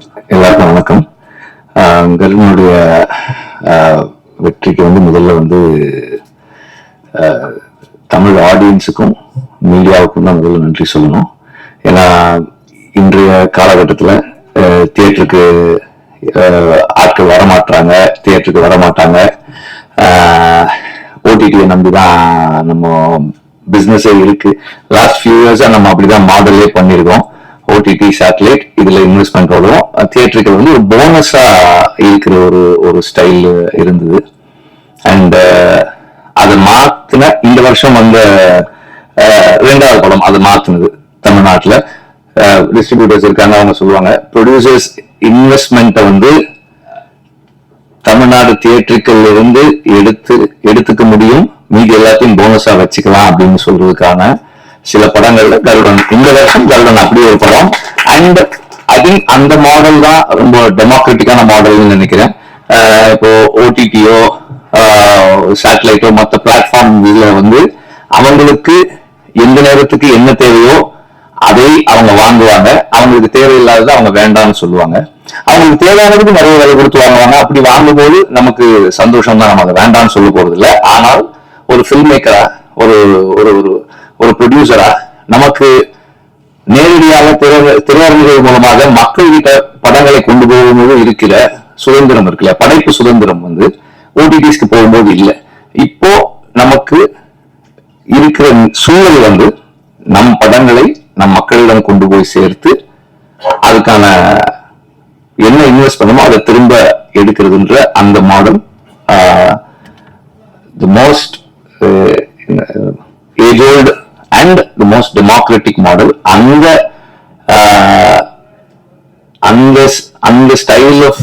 எல்லாருக்கும் வணக்கம். கருணனுடைய ஆஹ் வெற்றிக்கு வந்து முதல்ல வந்து ஆஹ் தமிழ் ஆடியன்ஸுக்கும் மீடியாவுக்கும் தான் முதல்ல நன்றி சொல்லணும். ஏன்னா இன்றைய காலகட்டத்தில் தியேட்டருக்கு ஆட்கள் வரமாட்டாங்க. தியேட்டருக்கு வரமாட்டாங்க ஓடிடியை நம்பி தான் நம்ம பிஸ்னஸே இருக்கு. லாஸ்ட் ஃபியூ இயர்ஸாக நம்ம அப்படிதான் மாடலே பண்ணியிருக்கோம். ஓடிடி சேட்டலைட் இதுல இன்வெஸ்ட்மெண்ட் வரும் தியேட்டருக்கு வந்து ஒரு போனஸா இருக்கிற ஒரு ஒரு ஸ்டைல் இருந்தது. அண்ட் அதை மாத்தின இந்த வருஷம் வந்த ரெண்டாவது படம் அதை மாத்தினது தமிழ்நாட்டில். டிஸ்ட்ரிபியூட்டர்ஸ் இருக்காங்க அவங்க சொல்லுவாங்க ப்ரொடியூசர்ஸ் இன்வெஸ்ட்மெண்ட்டை வந்து தமிழ்நாடு தியேட்டருக்கள் இருந்து எடுத்து எடுத்துக்க முடியும். மீதி எல்லாத்தையும் போனஸா வச்சுக்கலாம் அப்படின்னு சொல்றதுக்கான சில படங்கள்ல கருடன். இந்த வருஷம் கருடன் அப்படி ஒரு படம். அண்ட் ஐ திங்க் அந்த மாடல் தான் ரொம்ப டெமோக்ராட்டிக்கான மாடல்னு நினைக்கிறேன். இப்போ ஓடிடியோ சேட்டலைட்டோ மற்ற பிளாட்ஃபார்ம் இதுல வந்து அவங்களுக்கு எந்த நேரத்துக்கு என்ன தேவையோ அதை அவங்க வாங்குவாங்க. அவங்களுக்கு தேவையில்லாதது அவங்க வேண்டாம்னு சொல்லுவாங்க. அவங்களுக்கு தேவையானதுக்கு நிறைய விலை கொடுத்து வாங்குவாங்க அப்படி வாங்கும்போது நமக்கு சந்தோஷம் தான் நம்ம அதை வேண்டாம்னு சொல்ல போறது இல்லை ஆனால் ஒரு ஃபில்ம் மேக்கரா ஒரு ஒரு ஒரு ஒரு ப்ரொடியூசரா நமக்கு நேரடியாக திரையரங்குகள் மூலமாக மக்கள் கிட்ட படங்களை கொண்டு போகும்போது இருக்கிற சுதந்திரம் இருக்குல்ல படைப்பு சுதந்திரம் வந்து ஓடிடிஸ்க்கு போகும்போது இல்லை. இப்போ நமக்கு இருக்கிற சூழல் வந்து நம் படங்களை நம் மக்களிடம் கொண்டு போய் சேர்த்து அதுக்கான என்ன இன்வெஸ்ட் பண்ணுமோ அதை திரும்ப எடுக்கிறதுன்ற அந்த model the most age old and the most democratic model அந்த ஆஹ், அந்த அந்த style of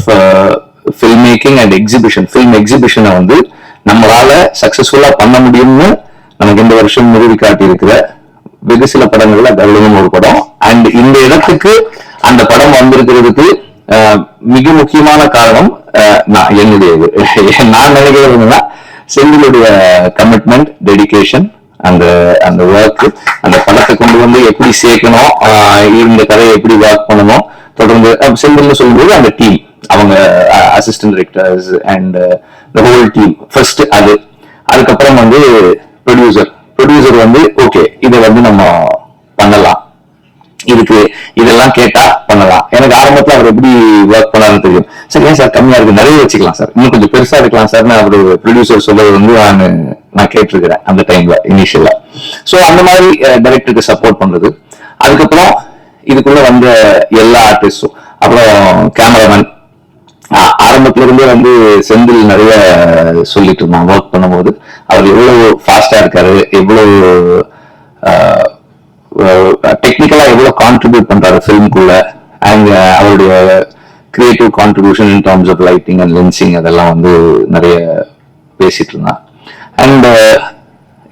film making and exhibition film எக்ஸிபிஷனை வந்து நம்மளால சக்சஸ்ஃபுல்லா பண்ண முடியும்னு நமக்கு இந்த வருஷம் நிறுவி காட்டியிருக்கிற வெகு சில படங்கள்ல கருடனும் ஒரு படம். அண்ட் இந்த இடத்துக்கு அந்த படம் வந்திருக்கிறதுக்கு மிக முக்கியமான காரணம் அஹ், நான் என்னுடையது. நான் நினைக்கிறது என்னன்னா செந்திலுடைய கமிட்மெண்ட் டெடிகேஷன் அந்த அந்த ஒர்க் அந்த படத்தை கொண்டு வந்து எப்படி சேர்க்கணும் இந்த கதையை எப்படி ஒர்க் பண்ணணும் தொடர்ந்து செல்வம்னு சொல்லும்போது அந்த டீம் அவங்க assistant directors and the whole team first அது. அதுக்கப்புறம் வந்து ப்ரொடியூசர் ப்ரொடியூசர் வந்து ஓகே இதை வந்து நம்ம பண்ணலாம். இதுக்கு இதெல்லாம் கேட்டா பண்ணலாம். எனக்கு ஆரம்பத்துல அவர் எப்படி ஒர்க் பண்ணாருன்னு தெரியும். சரி ஏன் சார் கம்மியா இருக்கு? நிறைய வச்சுக்கலாம் சார். இன்னும் கொஞ்சம் பெருசா இருக்கலாம் சார். நான் அவர் ப்ரொடியூசர் சொல்றது வந்து நான் நான் கேட்டிருக்கிறேன் அந்த டைம்ல இனிஷியலா ஸோ அந்த மாதிரி டைரக்டருக்கு சப்போர்ட் பண்றது. அதுக்கப்புறம் இதுக்குள்ள வந்த எல்லா ஆர்டிஸ்டும் அப்புறம் கேமராமேன் ஆரம்பத்துல இருந்தே வந்து செந்தில் நிறைய சொல்லிட்டு இருந்தான் ஒர்க் பண்ணும்போது. அவர் எவ்வளவு ஃபாஸ்டா இருக்காரு எவ்வளவு டெக்னிக்கலா எவ்வளவு கான்ட்ரிபியூட் பண்றாரு ஃபிலிம்குள்ள அண்ட் அவருடைய creative contribution in terms of lighting and lensing அதெல்லாம் வந்து நிறைய பேசிட்டு இருந்தான் அண்ட்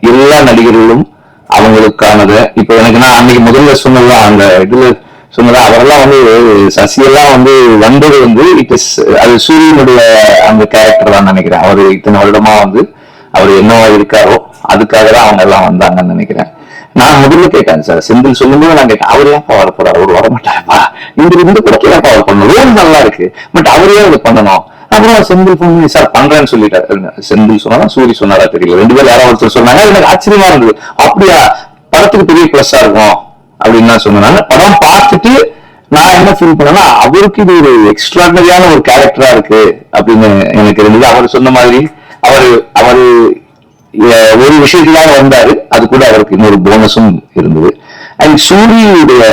எல்லா நடிகர்களும் அவங்களுக்கானதை இப்போ எனக்கு நான் அன்னைக்கு முதல்ல சொன்னதா அந்த இதுல சொன்னதா அவரெல்லாம் வந்து சசியெல்லாம் வந்து வந்தது வந்து இட் இஸ் அது சூரியனுடைய அந்த கேரக்டர் தான் நினைக்கிறேன். அவர் இத்தனை வருடமா வந்து அவர் என்னவா இருக்காரோ அதுக்காக தான் அவங்க எல்லாம் வந்தாங்கன்னு நினைக்கிறேன். நான் முதல்ல கேட்டேன் சார் செந்தில் சொல்லும்போது நான் கேட்டேன் அவர் ஏன்ப்பா வர போறாரு அவர் வரமாட்டாருப்பா. இந்த இந்த படத்துல ஏன்ப்பா அவர் பண்ணணும்? ரோல் நல்லா இருக்கு. பட் அவரே அதை பண்ணணும். அப்புறம் செந்தில் ஃபோன் சார் பண்றேன்னு சொல்லிட்டாரு. செந்தில் சொன்னா சூரி சொன்னாரா தெரியல. ரெண்டு பேரும் யாராவது ஒருத்தர் சொன்னாங்க. எனக்கு ஆச்சரியமா இருந்தது. அப்படியா? படத்துக்கு பெரிய பிளஸ்ஸா இருக்கும். அப்படின்னு நான் சொன்னாங்க படம் பார்த்துட்டு நான் என்ன ஃபீல் பண்ணேன்னா அவருக்கு இது ஒரு எக்ஸ்ட்ராடனரியான ஒரு கேரக்டரா இருக்கு அப்படின்னு எனக்கு இருந்தது அவர் சொன்ன மாதிரி அவர் அவர் ஒரு விஷயத்துக்காக வந்தாரு. அது கூட அவருக்கு இன்னொரு போனஸும் இருந்தது. அண்ட் சூரியுடைய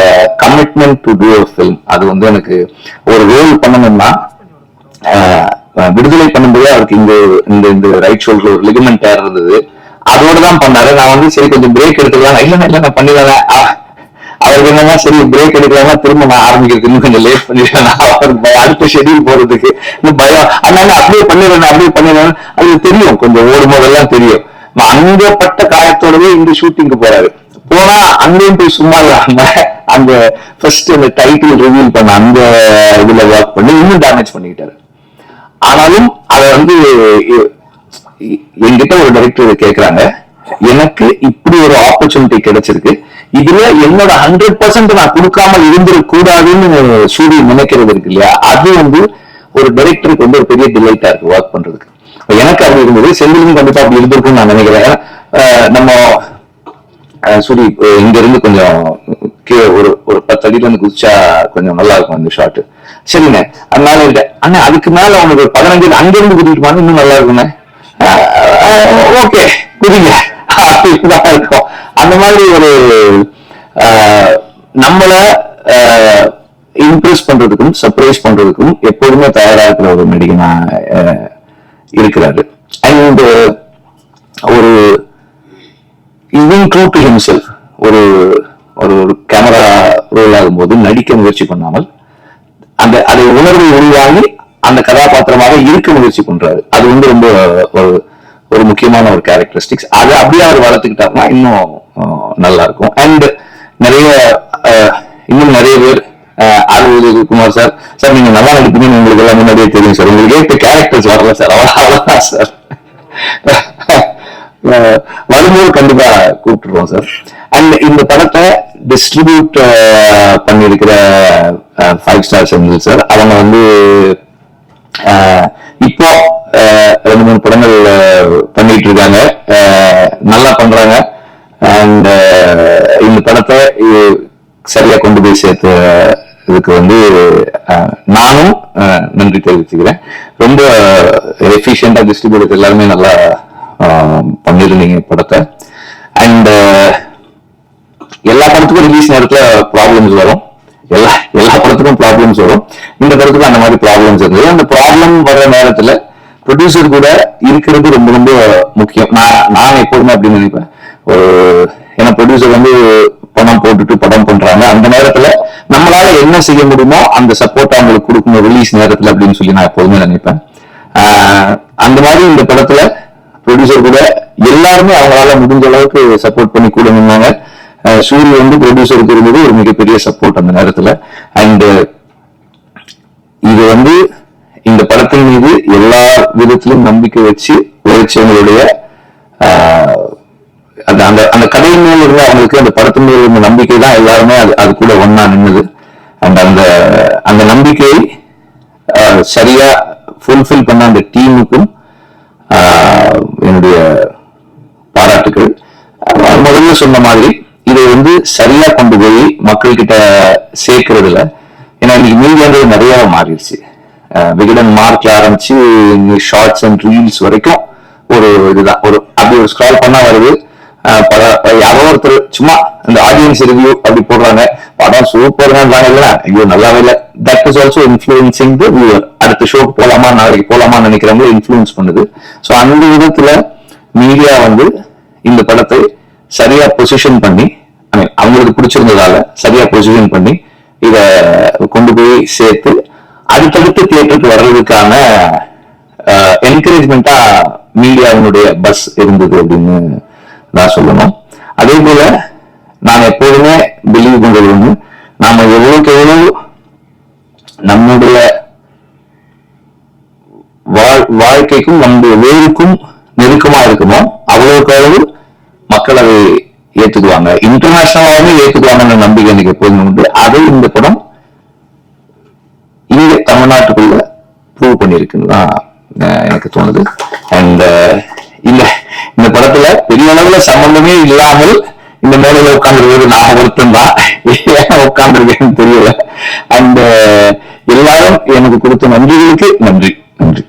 கமிட்மெண்ட் டு டூ ஃபிலிம் அது வந்து எனக்கு ஒரு ரோல் பண்ணணும்னா விடுதலை பண்ணும்போது அவருக்கு இந்த இந்த இந்த ரைட் ஷோல்டர் ஒரு லிகமெண்ட் டேர் இருந்தது. அதோட தான் பண்ணாரு. நான் வந்து சரி கொஞ்சம் பிரேக் எடுத்துக்கலாம். இல்ல இல்ல நான் பண்ணிடுறேன் அவருக்கு என்னன்னா சரி பிரேக் எடுக்கலாமா திரும்ப நான் ஆரம்பிக்கிறதுக்கு இன்னும் கொஞ்சம் லேட் பண்ணிடுறேன் அவருக்கு அடுத்த ஷெடியூல் போறதுக்கு இன்னும் பயம். அதனால அப்படியே பண்ணிடுறேன் அப்படியே பண்ணிடுறேன். அது தெரியும். கொஞ்சம் ஓடும் போதெல்லாம் தெரியும். நான் அங்க பட்ட காயத்தோடவே இந்த ஷூட்டிங்க்கு போறாரு. போனா அங்கேயும் போய் சும்மா இல்லாம அந்த ஃபர்ஸ்ட் அந்த டைட்டில் ரிவீல் பண்ண அந்த இதுல ஒர்க் பண்ணி இன்னும் டேமேஜ் பண்ணிக்கிட்டாரு. ஆனாலும் அதை வந்து என்கிட்ட ஒரு டைரக்டர் கேட்கிறாங்க. எனக்கு இப்படி ஒரு ஆப்பர்ச்சுனிட்டி கிடைச்சிருக்கு. இதுல என்னோட ஹண்ட்ரட் பர்சன்ட் நான் கொடுக்காமல் இருந்திருக்கூடாதுன்னு சூரிய நினைக்கிறது இருக்கு இல்லையா? அது வந்து ஒரு டைரக்டருக்கு வந்து ஒரு பெரிய டிலைட்டா இருக்கு ஒர்க் பண்றதுக்கு. எனக்கு அப்படி இருந்தது. செந்திலும் கண்டிப்பா அப்படி இருந்திருக்கும்னு நான் நினைக்கிறேன். நம்ம சூரி இங்க இருந்து கொஞ்சம் கீழே ஒரு ஒரு பத்து அடியில இருந்து குதிச்சா கொஞ்சம் நல்லா இருக்கும் அந்த ஷாட் சரிண்ணே அதனால இருக்கேன். அண்ணா அதுக்கு மேல உனக்கு ஒரு பதினஞ்சு அங்கிருந்து அங்க கூட்டிட்டு போனா இன்னும் நல்லா இருக்குண்ணே ஓகே குதிங்க இருக்கும். அந்த மாதிரி ஒரு நம்மள இம்ப்ரெஸ் பண்றதுக்கும் சர்ப்ரைஸ் பண்றதுக்கும் எப்போதுமே தயாரா இருக்கிற ஒரு நடிகனா அஹ், இருக்கிறாரு. அண்ட் ஒரு இவன் ட்ரூ டு ஹிம்செல்ஃப் ஒரு ஒரு ஒரு கேமரா ரோல் ஆகும்போது நடிக்க முயற்சி பண்ணாமல் அந்த அதை உணர்வு உருவாகி அந்த கதாபாத்திரமாக இருக்க முயற்சி பண்றாரு. அது வந்து ரொம்ப ஒரு ஒரு முக்கியமான ஒரு கேரக்டரிஸ்டிக்ஸ் அதை அப்படியே அவர் வளர்த்துக்கிட்டாருன்னா இன்னும் நல்லா இருக்கும் அண்ட் நிறைய அஹ், இன்னும் நிறைய பேர் ஆர்வதி குமார் சார். சார் நீங்க நல்லா நடிப்பீங்கன்னு உங்களுக்கு எல்லாம் முன்னாடியே தெரியும் சார். உங்களுக்கு ஏற்ற கேரக்டர்ஸ் வரல சார். அவ்வளோ அவ்வளவுதான் சார். வரும்போது கண்டிப்பா கூப்பிட்டுருவோம் சார் அண்ட் இந்த படத்தை டிஸ்ட்ரிபியூட் பண்ணியிருக்கிற ஃபைவ் ஸ்டார் செந்தில் சார் அவங்க வந்து இப்போ ரெண்டு மூணு படங்கள் பண்ணிட்டு இருக்காங்க நல்லா பண்றாங்க. அண்ட் இந்த படத்தை சரியா கொண்டு போய் சேர்த்த இதுக்கு வந்து நானும் நன்றி தெரிவிச்சுக்கிறேன் ரொம்ப எஃபிஷியண்டா டிஸ்ட்ரிபியூட்டர் எல்லாருமே நல்லா பண்ணியிருந்தீங்க படத்தை. அண்ட் எல்லா படத்துக்கும் ரிலீஸ் நேரத்தில் ப்ராப்ளம்ஸ் வரும். எல்லா எல்லா படத்துக்கும் ப்ராப்ளம்ஸ் வரும். இந்த படத்துக்கும் அந்த மாதிரி ப்ராப்ளம்ஸ் இருந்தது. அந்த ப்ராப்ளம் வர்ற நேரத்தில் ப்ரொடியூசர் கூட இருக்கிறது ரொம்ப ரொம்ப முக்கியம். நான் நான் எப்போதுமே அப்படின்னு நினைப்பேன். ஒரு ஏன்னா ப்ரொடியூசர் வந்து பணம் போட்டுட்டு படம் பண்றாங்க. அந்த நேரத்துல நம்மளால என்ன செய்ய முடியுமோ அந்த சப்போர்ட் அவங்களுக்கு கொடுக்கணும் ரிலீஸ் நேரத்துல அப்படின்னு சொல்லி நான் எப்போதுமே நினைப்பேன். ஆஹ் அந்த மாதிரி இந்த படத்துல ப்ரொடியூசர் கூட எல்லாருமே அவங்களால முடிஞ்ச அளவுக்கு சப்போர்ட் பண்ணி கூட நின்னாங்க. சூரிய வந்து ப்ரொடியூசருக்கு இருந்தது ஒரு மிகப்பெரிய சப்போர்ட் அந்த நேரத்துல. அண்ட் இது வந்து இந்த படத்தின் மீது எல்லா விதத்திலும் நம்பிக்கை வச்சு உழைச்சவங்களுடைய அந்த அந்த அந்த கதையின் மேல் இருந்த அவங்களுக்கு அந்த படத்தின் மேல் இருந்த நம்பிக்கை தான் எல்லாருமே அது அது கூட ஒன்னா நின்னது. அண்ட் அந்த அந்த நம்பிக்கையை சரியா ஃபுல்ஃபில் பண்ண அந்த டீமுக்கும் நீங்க சொன்ன மாதிரி இதை வந்து சரியா கொண்டு போய் மக்கள் கிட்ட சேர்க்கறதுல ஏன்னா இன்னைக்கு மீடியான்றது நிறைய மாறிடுச்சு. விகடன் மார்க்ல ஆரம்பிச்சு ஷார்ட்ஸ் அண்ட் ரீல்ஸ் வரைக்கும் ஒரு இதுதான். ஒரு அப்படி ஒரு ஸ்க்ரால் பண்ணா வருது. பல யாரோ ஒருத்தர் சும்மா இந்த ஆடியன்ஸ் ரிவ்யூ அப்படி போடுறாங்க. படம் சூப்பர் இல்ல ஐயோ நல்லாவே இல்லை. That is also influencing the viewer அடுத்த ஷோக்கு போலாமா நாளைக்கு போலாமா நினைக்கிறவங்க இன்ஃபுளுன்ஸ் பண்ணுது. ஸோ அந்த விதத்துல மீடியா வந்து இந்த படத்தை சரியா பொசிஷன் பண்ணி ஐ மீன் அவங்களுக்கு பிடிச்சிருந்ததால சரியா பொசிஷன் பண்ணி இத கொண்டு போய் சேர்த்து அடுத்தடுத்து தியேட்டருக்கு வர்றதுக்கான என்கரேஜ்மெண்டா மீடியாவினுடைய பஸ் இருந்தது அப்படின்னு நான் சொல்லணும். அதே போல நான் எப்போதுமே பிலீவ் பண்றது வந்து நாம எவ்வளவுக்கு எவ்வளவு நம்முடைய வாழ்- வாழ்க்கைக்கும் நம்முடைய வேருக்கும் நெருக்கமா இருக்குமோ அவ்வளவுக்கு அளவு மக்கள் அதை ஏத்துக்குவாங்க இன்டர்நேஷனலாவே ஏத்துக்குவாங்கன்ற நம்பிக்கை எனக்கு எப்போதுமே உண்டு. அதை இந்த படம் இங்க தமிழ்நாட்டுக்குள்ள ப்ரூவ் பண்ணியிருக்குன்னு எனக்கு தோணுது. அண்ட் இந்த இந்த படத்துல பெரிய அளவுல சம்பந்தமே இல்லாமல் இந்த மேலையில உட்காந்துருக்கிறது நான் ஒருத்தன் தான். ஏன் உட்காந்துருக்கேன்னு தெரியல. அண்ட் எல்லாரும் எனக்கு கொடுத்த நன்றிகளுக்கு நன்றி. நன்றி.